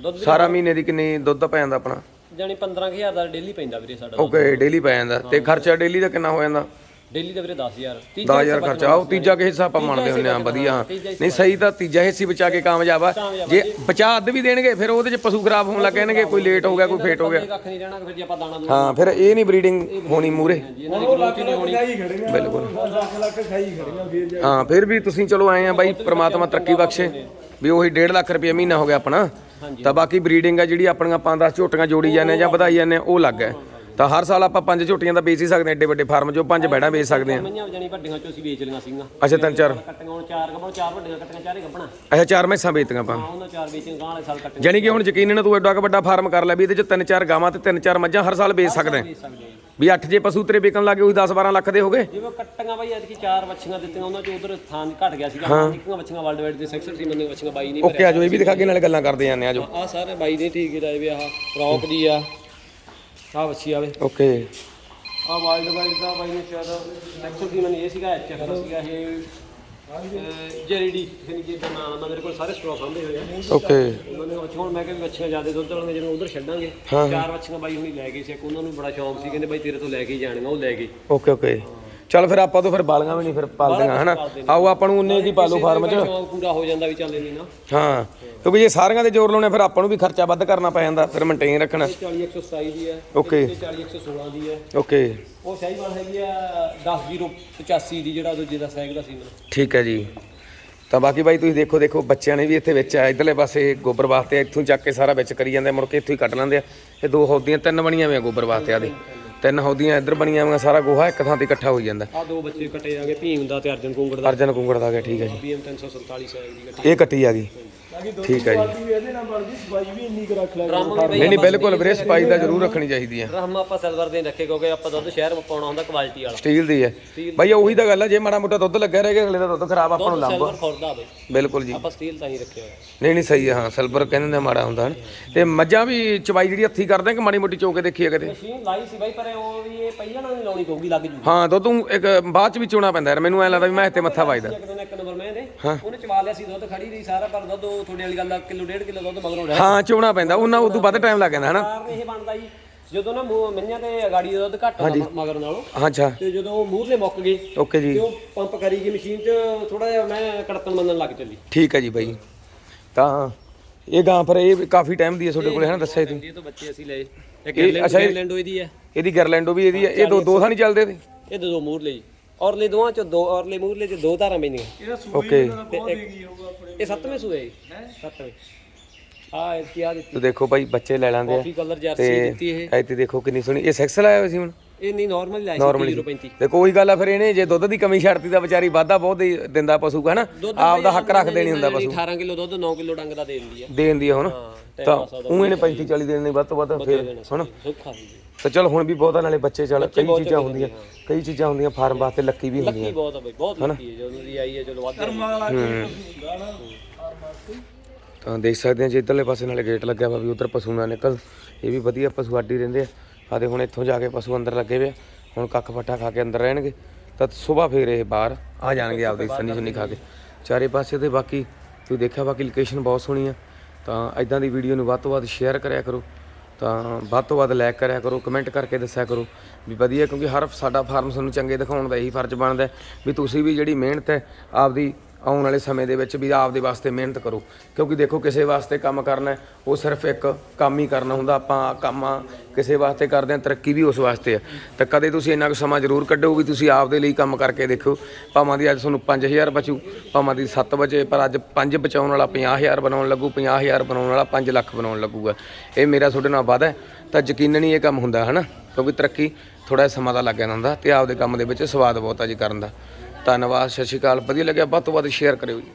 ਦੁੱਧ ਸਾਰਾ ਮਹੀਨੇ ਦੀ ਕਿੰਨੀ ਦੁੱਧ ਪੈ ਜਾਂਦਾ ਆਪਣਾ? ਜਾਨੀ 15000 ਦਾ ਡੇਲੀ ਪੈਂਦਾ ਵੀਰੇ ਸਾਡਾ ਓਕੇ ਡੇਲੀ ਪੈ ਜਾਂਦਾ। ਤੇ ਖਰਚਾ ਡੇਲੀ ਦਾ ਕਿੰਨਾ ਹੋ ਜਾਂਦਾ? ਡੇਲੀ ਦਾ ਵੀਰੇ 10000 10000 ਖਰਚਾ ਉਹ ਤੀਜਾ ਕਿਸੇ ਹਿੱਸਾ ਆਪਾਂ ਮੰਨਦੇ ਹੁੰਦੇ ਆ ਵਧੀਆ। ਨਹੀਂ ਸਹੀ ਤਾਂ ਤੀਜਾ ਹਿੱਸੀ ਬਚਾ ਕੇ ਕਾਮਯਾਬ ਆ। ਜੇ ਬਚਾ ਅੱਧ ਵੀ ਦੇਣਗੇ ਫਿਰ ਉਹਦੇ ਚ ਪਸ਼ੂ ਖਰਾਬ ਹੋਣ ਲੱਗ ਜਾਣਗੇ ਕੋਈ ਲੇਟ ਹੋ ਗਿਆ ਕੋਈ ਫੇਟ ਹੋ ਗਿਆ। ਕੱਖ ਨਹੀਂ ਰਹਿਣਾ ਫਿਰ ਜੇ ਆਪਾਂ ਦਾਣਾ ਦੂਣਾ ਹਾਂ ਫਿਰ ਇਹ ਨਹੀਂ ਬਰੀਡਿੰਗ ਹੋਣੀ ਮੂਰੇ ਬਿਲਕੁਲ। ਲੱਖ ਲੱਖ ਖਾਈ ਖੜੀਆਂ ਫੇਰ ਜਾ। ਹਾਂ ਫਿਰ ਵੀ ਤੁਸੀਂ ਚਲੋ ਆਏ ਆ ਬਾਈ ਪ੍ਰਮਾਤਮਾ ਤਰੱਕੀ ਬਖਸ਼ੇ। ਵੀ ਉਹੀ 1.5 ਲੱਖ ਰੁਪਏ ਮਹੀਨਾ ਹੋ ਗਿਆ ਆਪਣਾ। ਤਾਂ ਬਾਕੀ ਬਰੀਡਿੰਗ ਆ ਜਿਹੜੀ ਆਪਣੀਆਂ 5-10 ਝੋਟੀਆਂ ਜੋੜੀ ਜਾਂਦੇ ਜਾਂ ਵਧਾਈ ਜਾਂਦੇ ਆ ਉਹ ਲੱਗ ਹੈ ਤਾਂ ਹਰ ਸਾਲ ਆਪਾਂ ਪੰਜ ਝੋਟੀਆਂ ਤਾਂ ਵੇਚ ਹੀ ਸਕਦੇ ਆ ਏਡੇ ਵੱਡੇ ਫਾਰਮ 'ਚੋਂ ਪੰਜ ਬੈੜਾਂ ਵੇਚ ਸਕਦੇ ਆ ਮਈਆਂ ਜਾਨੀ ਵੱਡੀਆਂ ਚੋਂ ਅਸੀਂ ਵੇਚ ਲਈਆਂ ਸੀਗੀਆਂ। ਅੱਛਾ ਤਿੰਨ ਚਾਰ। ਕੱਟੀਆਂ ਹੁਣ ਚਾਰ ਗੱਭਣ ਚਾਰ ਵੱਡੀਆਂ ਕੱਟੀਆਂ ਚਾਰੇ ਗੱਭਣਾ। ਅੱਛਾ ਚਾਰ ਮੈਸਾਂ ਵੇਚਤੀਆਂ ਆਪਾਂ। ਹਾਂ ਉਹਨਾਂ ਚਾਰ ਵੇਚੀਆਂ ਗਾਂ ਵਾਲੇ ਸਾਲ ਕੱਟੀਆਂ। ਜਾਣੀ ਕਿ ਹੁਣ ਯਕੀਨਨ ਤੂੰ ਐਡਾ ਕੁ ਵੱਡਾ ਫਾਰਮ ਕਰ ਲੈ ਵੀ ਇਹਦੇ 'ਚ ਤਿੰਨ ਚਾਰ ਗਾਵਾਂ ਤੇ ਤਿੰਨ ਚਾਰ ਮੱਝਾਂ ਹਰ ਸਾਲ ਵੇਚ ਸਕਦੇ ਵੇਚ ਜੀ। ਵੀ 8 ਜੇ ਪਸ਼ੂ ਤੇਰੇ ਵਿਕਣ ਲੱਗੇ ਉਹੀ 10-12 ਲੱਖ ਦੇ ਹੋ ਗਏ। ਜਿਵੇਂ ਕੱਟੀਆਂ ਬਾਈ ਐਤਕੀ ਚਾਰ ਵੱਛੀਆਂ ਦਿੱਤੀਆਂ ਉਹਨਾਂ ਚੋਂ ਉਧਰ ਥਾਂ ਘਟ ਗਿਆ ਸੀਗਾ। ਨਿੱਕੀਆਂ ਵੱਛੀਆਂ ਵਰਲਡ ਵਾਈਡ ਦੇ ਸੈਕਸ਼ਨ ਸੀ ਮੰਨੇ ਵੱਛੀਆਂ ਬਾਈ ਨਹੀਂ ਓਕੇ ਆਜੋ ਇਹ ਵੀ ਦਿਖਾ ਕੇ ਨਾਲੇ ਗੱਲਾਂ ਕਰਦੇ ਜਾਂਦੇ ਆਜੋ ਆ ਸਾਰੇ ਬਾਈ ਦੇ ਠੀਕ ਹੀ ਲਾਏ ਵੇ ਆਹ ਰੌਕ ਦੀ ਆ। ਆ ਵੱਛੀ ਆਵੇ। ਓਕੇ ਆ ਵਰਲਡ ਵਾਈਡ ਦਾ ਬਾਈ ਨੇ ਸ਼ਾਇਦ ਸੈਕਸ਼ਨ ਸੀ ਮੰਨੇ ਇਹ ਸੀਗਾ ਐਚਐਫ ਦਾ ਸੀਗਾ ਇਹ ਜੈਰੀਡੀ ਕਿਸੇ ਜੀ ਦਾ ਨਾਮ ਆ ਮੇਰੇ ਕੋਲ ਸਾਰੇ ਸਟਾਕ ਆਉਂਦੇ ਹੋਏ ਆ। ਓਕੇ ਉਹਨਾਂ ਨੇ ਵੱਛੀਆਂ ਹੁਣ ਮੈਂ ਕਿਹਾ ਵੀ ਵੱਛੀਆਂ ਜ਼ਿਆਦਾ ਦੁੱਧ ਵਾਲੀਆਂ ਜਦੋਂ ਉਧਰ ਛੱਡਾਂਗੇ। ਚਾਰ ਵੱਛੀਆਂ ਬਾਈ ਹੁਣੀ ਲੈ ਗਏ ਸੀ ਇੱਕ ਉਹਨਾਂ ਨੂੰ ਬੜਾ ਸ਼ੌਂਕ ਸੀ ਕਹਿੰਦੇ ਬਾਈ ਤੇਰੇ ਤੋਂ ਲੈ ਕੇ ਹੀ ਜਾਣੀਆਂ ਉਹ ਲੈ ਗਏ। ਓਕੇ ਓਕੇ ਚੱਲ ਫਿਰ ਆਪਾਂ ਤੋਂ ਫਿਰ ਬਾਲੀਆਂ ਵੀ ਨਹੀਂ ਫਿਰ ਪਾਲਦੀਆਂ ਹਨਾ? ਆਓ ਆਪਾਂ ਨੂੰ ਉਨੇ ਦੀ ਪਾਲੋ ਫਾਰਮ 'ਚ। ਸ਼ੌਂਕ ਪੂਰਾ ਹੋ ਜਾਂਦਾ ਵੀ ਚੱਲ ਨਹੀਂ ਨਾ। ਹਾਂ ਕਿਉਂਕਿ ਜੇ ਸਾਰੀਆਂ ਦੇ ਜ਼ੋਰ ਲਾਉਣੇ ਫਿਰ ਆਪਾਂ ਨੂੰ ਵੀ ਖਰਚਾ ਵੱਧ ਕਰਨਾ ਪੈ ਜਾਂਦਾ ਫਿਰ ਮੇਨਟੇਨ ਰੱਖਣਾ। 40127 ਦੀ ਹੈ ਓਕੇ 40116 ਦੀ ਹੈ। ਓਕੇ ਉਹ ਸ਼ਾਹੀਵਾਲ ਹੈਗੀ ਆ 10085 ਦੀ ਜਿਹੜਾ ਦੂਜੇ ਦਾ ਸਾਈਕਲ ਦਾ ਸੀ। ਮੈਨੂੰ ਠੀਕ ਹੈ ਜੀ। ਤਾਂ ਬਾਕੀ ਬਾਈ ਤੁਸੀਂ ਦੇਖੋ ਦੇਖੋ ਬੱਚਿਆਂ ਨੇ ਵੀ ਇੱਥੇ ਵਿੱਚ ਆ ਇਧਰਲੇ ਪਾਸੇ ਗੋਬਰ ਵਾਸਤੇ ਇੱਥੋਂ ਚੱਕ ਕੇ ਸਾਰਾ ਵਿੱਚ ਕਰੀ ਜਾਂਦੇ ਮੁੜ ਕੇ ਇੱਥੋਂ ਹੀ ਕੱਢ ਲੈਂਦੇ ਆ। ਇਹ ਦੋ ਹੌਦੀਆਂ ਤਿੰਨ ਬਣੀਆਂ ਹੋਈਆਂ ਗੋਬਰ ਵਾਸਤੇ ਆਦੇ ਤਿੰਨ ਹੌਦੀਆਂ ਇੱਧਰ ਬਣੀਆਂ ਹੋਈਆਂ ਸਾਰਾ ਗੋਹਾ ਇੱਕ ਥਾਂ ਤੇ ਇਕੱਠਾ ਹੋਈ ਜਾਂਦਾ। ਆ ਦੋ ਬੱਚੇ ਕੱਟੇ ਆ ਗਏ ਭੀਮ ਦਾ ਤੇ ਅਰਜਨ ਕੁੰਗੜ ਦਾ। ਅਰਜਨ ਕੁੰਗੜ ਦਾ ਗਿਆ ਠੀਕ ਹੈ ਜੀ। BM 347 ਸਾਈਜ਼ ਦੀ ਇਹ ਕੱਟੀ ਆ ਗਈ। ਠੀਕ ਹੈ ਜੀ। ਵੀ ਇਹਦੇ ਨਾਲ ਬਣਦੀ ਸਫ਼ਾਈ ਵੀ ਇੰਨੀ ਕੁ ਰੱਖ ਲੈ ਡਰਮ ਵੀ ਬਈ ਨਹੀਂ ਨਹੀਂ ਬਿਲਕੁਲ ਵੀਰੇ ਸਪਾਈ ਤਾਂ ਜ਼ਰੂਰ ਰੱਖਣੀ ਚਾਹੀਦੀ ਆ ਡਰਮ ਆਪਾਂ ਸਿਲਵਰ ਦੇ ਰੱਖੇ ਕਿਉਂਕਿ ਆਪਾਂ ਦੁੱਧ ਸ਼ਹਿਰ ਵਿੱਚ ਪਾਉਣਾ ਹੁੰਦਾ ਕੁਆਲਿਟੀ ਵਾਲਾ। ਸਟੀਲ ਦੀ ਹੈ। ਬਾਈ ਉਹੀ ਤਾਂ ਗੱਲ ਹੈ ਜੇ ਮਾੜਾ ਮੋਟਾ ਦੁੱਧ ਲੱਗਿਆ ਰਹੇਗਾ ਅਗਲੇ ਦਾ ਦੁੱਧ ਖਰਾਬ ਆਪਾਂ ਨੂੰ ਲੰਬ ਸਿਲਵਰ ਖੁਰਦਾ ਬਈ। ਬਿਲਕੁਲ ਜੀ। ਆਪਾਂ ਸਟੀਲ ਤਾਂ ਹੀ ਰੱਖਿਆ ਹੋਇਆ ਨਹੀਂ ਨਹੀਂ ਸਹੀ ਹੈ ਹਾਂ ਸਿਲਵਰ ਕਹਿੰਦੇ ਨੇ ਮਾੜਾ ਹੁੰਦਾ ਹਨ ਤੇ ਮੱਝਾਂ ਵੀ ਚਵਾਈ ਜਿਹੜੀ ਹੱਥੀ ਕਰਦੇ ਆ ਕਿ ਮਾੜੀ ਮੋਟੀ ਚੋ ਕੇ ਦੇਖੀ ਆ ਕਦੇ? ਮਸ਼ੀਨ ਲਾਈ ਸੀ ਬਾਈ ਪਰ ਉਹ ਵੀ ਇਹ ਪਹਿਲਾਂ ਨਾਲ ਨਹੀਂ ਲਾਉਣੀ ਪਊਗੀ ਲੱਗ ਜੂ ਹਾਂ ਦੁੱਧ ਨੂੰ ਇੱਕ ਬਾਅਦ ਚ ਵੀ ਚੋਣਾ ਪੈਂਦਾ ਯਾਰ ਮੈਨੂੰ ਐ ਲੱਗਦਾ ਵੀ ਮੈਂ ਇੱਥੇ ਮੱਥਾ ਵੱਜਦਾ। ਇੱਕ ਦਿਨ ਇੱਕ ਨੰਬਰ ਮੈਂ ਦੇ ਉਹਨੇ ਚਵਾ ਲਿਆ ਸੀ ਦੁੱਧ ਖੜੀ ਰਹੀ ਸਾਰਾ ਪਰ ਦੁੱਧ ਉਹ ਤੁਹਾਡੇ ਵਾਲੀ ਗੱਲ ਆ ਕਿਲੋ ਡੇਢ ਕਿਲੋ ਦੁੱਧ ਮਗਰੋਂ ਰਹਿ ਹਾਂ ਚੋਣਾ ਪੈਂਦਾ ਉਹਨਾਂ ਉਦੋਂ ਵੱਧ ਟਾਈਮ ਲੱਗ ਜਾਂਦਾ ਹਨਾ? ਕਾਰਨ ਇਹ ਬਣਦਾ ਜੀ। ਜਦੋਂ ਨਾ ਮੂੰਹ ਮੰਨਿਆ ਤੇ ਗਾੜੀ ਦਾ ਦੁੱਧ ਘੱਟ ਹੁੰਦਾ ਮਗਰ ਨਾਲੋਂ ਅੱਛਾ। ਤੇ ਜਦੋਂ ਉਹ ਮੂਹਰਲੇ ਮੁੱਕ ਗਏ ਓਕੇ ਜੀ। ਤੇ ਉਹ ਪੰਪ ਕਰੀ ਗਈ ਮਸ਼ੀਨ 'ਚ ਥੋੜਾ ਜਿਹਾ ਮੈਂ ਕੜਤਨ ਮੰਨਣ ਲੱਗ ਚੱਲੀ। ਠੀਕ ਹੈ ਜੀ ਬਾਈ। ਤਾਂ ਇਹ ਗਾਂ ਪਰ ਇਹ ਕਾਫੀ ਟਾਈਮ ਦੀ ਹੈ ਤੁਹਾਡੇ ਕੋਲੇ ਹਨਾ ਦੱਸਿਆ ਤੁਸੀਂ ਇਹ ਤੋਂ ਬੱਚੇ ਅਸੀਂ ਲਏ। ਇੱਕ ਇਹ- ਅੱਛਾ, ਇਹ- ਲੈਂਡੋ ਇਹਦੀ ਹੈ ਇਹਦੀ ਗਰਲੈਂਡੋ ਵੀ ਇਹਦੀ ਹੈ ਇਹ ਦੋ ਦੋ ਥਾਂ ਨਹੀਂ ਚੱਲਦੇ ਇਹਦੇ? ਇਹ ਦੋ ਦੋ ਮੂਹਰਲੇ ਜੀ। ਔਰਲੇ ਦੋਵਾਂ ਚੋਂ ਦੋ ਔਰਲੇ ਮੂਹਰਲੇ 'ਚ ਦੋ ਧਾਰਾਂ ਪੈਂਦੀਆਂ। ਓਕੇ ਇਹ ਸੱਤਵੇਂ ਸੂਏ ਜੀ। ਸੱਤਵੇਂ। ਆ ਇਹ ਕੀ ਆ ਦਿੱਤੀ। ਤੂੰ ਦੇਖੋ ਬਾਈ ਬੱਚੇ ਲੈ ਲੈਂਦੇ ਆ। ਕਾਫੀ ਕਲਰ ਜਰਸੀ ਤੇ ਦਿੱਤੀ ਇਹ। ਐਤੀ ਦੇਖੋ ਕਿੰਨੀ ਸੋਹਣੀ। ਇਹ ਸੈਕਸ ਲਾਇਆ ਹੋਇਆ ਸੀ ਹੁਣ? ਇਹ ਨਹੀਂ ਨਾਰਮਲ ਲਾਈ ਨਾਰਮਲੀ ਸੀ। 035 ਤੇ ਕੋਈ ਗੱਲ ਆ ਫਿਰ ਇਹਨੇ ਜੇ ਦੁੱਧ ਦੀ ਕਮੀ ਛੱਡਤੀ ਤਾਂ ਵਿਚਾਰੀ ਵਾਧਾ ਬਹੁਤ ਹੀ ਦਿੰਦਾ ਪਸ਼ੂ ਹੈ ਨਾ ਆਪ ਦਾ ਹੱਕ ਰੱਖਦੇ ਨਹੀਂ ਹੁੰਦਾ ਪਸ਼ੂ। 18 ਕਿਲੋ ਦੁੱਧ 9 ਕਿਲੋ ਡੰਗ ਦਾ ਦੇ ਦਿੰਦੀ ਆ। ਦੇਣ ਦੀ ਆ ਹੁਣ। ਹਾਂ ਤਾਂ ਉਹ ਇਹਨੇ 35 40 ਦੇਣ ਨਹੀਂ ਵੱਧ ਤੋਂ ਵੱਧ ਫਿਰ ਸੁਣ ਸੁੱਖਾ ਸੀ ਜੀ। ਤਾਂ ਚਲ ਹੁਣ ਵੀ ਬਹੁਤਾਂ ਨਾਲੇ ਬੱਚੇ ਚੱਲ ਕਈ ਚੀਜ਼ਾਂ ਹੁੰਦੀਆਂ ਕਈ ਚੀਜ਼ਾਂ ਹੁੰਦੀਆਂ ਫਾਰਮ ਵਾਸਤੇ ਲੱਕੀ ਵੀ ਹੁੰਦੀਆਂ। ਲੱਕੀ ਬਹੁਤ ਆ ਬਈ ਬਹੁਤ ਲੱਕੀ ਹੈ ਜਦੋਂ ਦੀ ਆਈ ਹੈ। ਚਲੋ ਵੱਧ ਤਾਂ ਦੇਖ ਸਕਦੇ ਆ ਜੇ ਇੱਧਰਲੇ ਪਾਸੇ ਨਾਲੇ ਗੇਟ ਲੱਗਿਆ ਵਾ ਵੀ ਉਧਰ ਪਸ਼ੂ ਨਾ ਨਿਕਲ ਇਹ ਵੀ ਵਧੀਆ ਪਸ਼ੂ ਆਡੀ ਰਹਿੰਦੇ ਆ। ਆਦੇ ਹੁਣ ਇੱਥੋਂ ਜਾ ਕੇ ਪਸ਼ੂ ਅੰਦਰ ਲੱਗੇ ਵੇ ਆ। ਹੁਣ ਕੱਖ ਪੱਟਾ ਖਾ ਕੇ ਅੰਦਰ ਰਹਿਣਗੇ। ਤਾਂ ਸਵੇਰ ਫੇਰ ਇਹ ਬਾਹਰ ਆ ਜਾਣਗੇ ਆਪਦੀ ਸੰਨੀ ਸੁੰਨੀ ਖਾ ਕੇ। ਚਾਰੇ ਪਾਸੇ ਤੇ ਬਾਕੀ ਤੁਸੀਂ ਦੇਖਿਆ ਬਾਕੀ ਲੋਕੇਸ਼ਨ ਬਹੁਤ ਸੋਹਣੀ ਆ। ਤਾਂ ਐਦਾਂ ਦੀ ਵੀਡੀਓ ਨੂੰ ਵੱਧ ਤੋਂ ਵੱਧ ਸ਼ੇਅਰ ਕਰਿਆ ਕਰੋ। ਤਾਂ ਵੱਧ ਤੋਂ ਵੱਧ ਲਾਈਕ ਕਰਿਆ ਕਰੋ ਕਮੈਂਟ ਕਰਕੇ ਦੱਸਿਆ ਕਰੋ ਵੀ ਵਧੀਆ ਕਿਉਂਕਿ ਹਰ ਸਾਡਾ ਫਾਰਮ ਸਾਨੂੰ ਚੰਗੇ ਦਿਖਾਉਣ ਦਾ ਇਹੀ ਫਰਜ਼ ਬਣਦਾ ਹੈ ਵੀ ਤੁਸੀਂ ਵੀ ਜਿਹੜੀ ਮਿਹਨਤ ਹੈ ਆਪਦੀ ਆਉਣ ਵਾਲੇ ਸਮੇਂ ਦੇ ਵਿੱਚ ਵੀ ਆਪਦੇ ਵਾਸਤੇ ਮਿਹਨਤ ਕਰੋ। ਕਿਉਂਕਿ ਦੇਖੋ, ਕਿਸੇ ਵਾਸਤੇ ਕੰਮ ਕਰਨਾ ਉਹ ਸਿਰਫ ਇੱਕ ਕੰਮ ਹੀ ਕਰਨਾ ਹੁੰਦਾ। ਆਪਾਂ ਕੰਮ ਕਿਸੇ ਵਾਸਤੇ ਕਰਦੇ ਹਾਂ, ਤਰੱਕੀ ਵੀ ਉਸ ਵਾਸਤੇ ਆ ਤਾਂ ਕਦੇ ਤੁਸੀਂ ਇੰਨਾ ਕੁ ਸਮਾਂ ਜ਼ਰੂਰ ਕੱਢੋ ਵੀ ਤੁਸੀਂ ਆਪਦੇ ਲਈ ਕੰਮ ਕਰਕੇ ਦੇਖੋ ਭਾਵਾਂ ਦੀ ਅੱਜ ਤੁਹਾਨੂੰ 5000 ਬਚੂ, ਭਾਵਾਂ ਦੀ 7 ਬਚੇ, ਪਰ ਅੱਜ 5 ਬਚਾਉਣ ਵਾਲਾ 50000 ਬਣਾਉਣ ਲੱਗੂ 50000 ਬਣਾਉਣ ਵਾਲਾ 5 ਲੱਖ ਬਣਾਉਣ ਲੱਗੂਗਾ। ਇਹ ਮੇਰਾ ਤੁਹਾਡੇ ਨਾਲ ਵਾਅਦਾ ਹੈ। ਤਾਂ ਯਕੀਨਨ ਹੀ ਇਹ ਕੰਮ ਹੁੰਦਾ ਹੈ ਨਾ ਕਿਉਂਕਿ ਤਰੱਕੀ ਥੋੜਾ ਸਮਾਂ ਦਾ ਲੱਗ ਜਾਂਦਾ ਹੁੰਦਾ ਤੇ ਆਪਦੇ ਕੰਮ ਦੇ ਵਿੱਚ ਸਵਾਦ ਬਹੁਤ ਆ ਜੀ ਕਰਨ ਦਾ। ਧੰਨਵਾਦ ਸਤਿ ਸ਼੍ਰੀ ਅਕਾਲ। ਵਧੀਆ ਲੱਗਿਆ ਵੱਧ ਤੋਂ ਵੱਧ ਸ਼ੇਅਰ ਕਰਿਓ ਜੀ।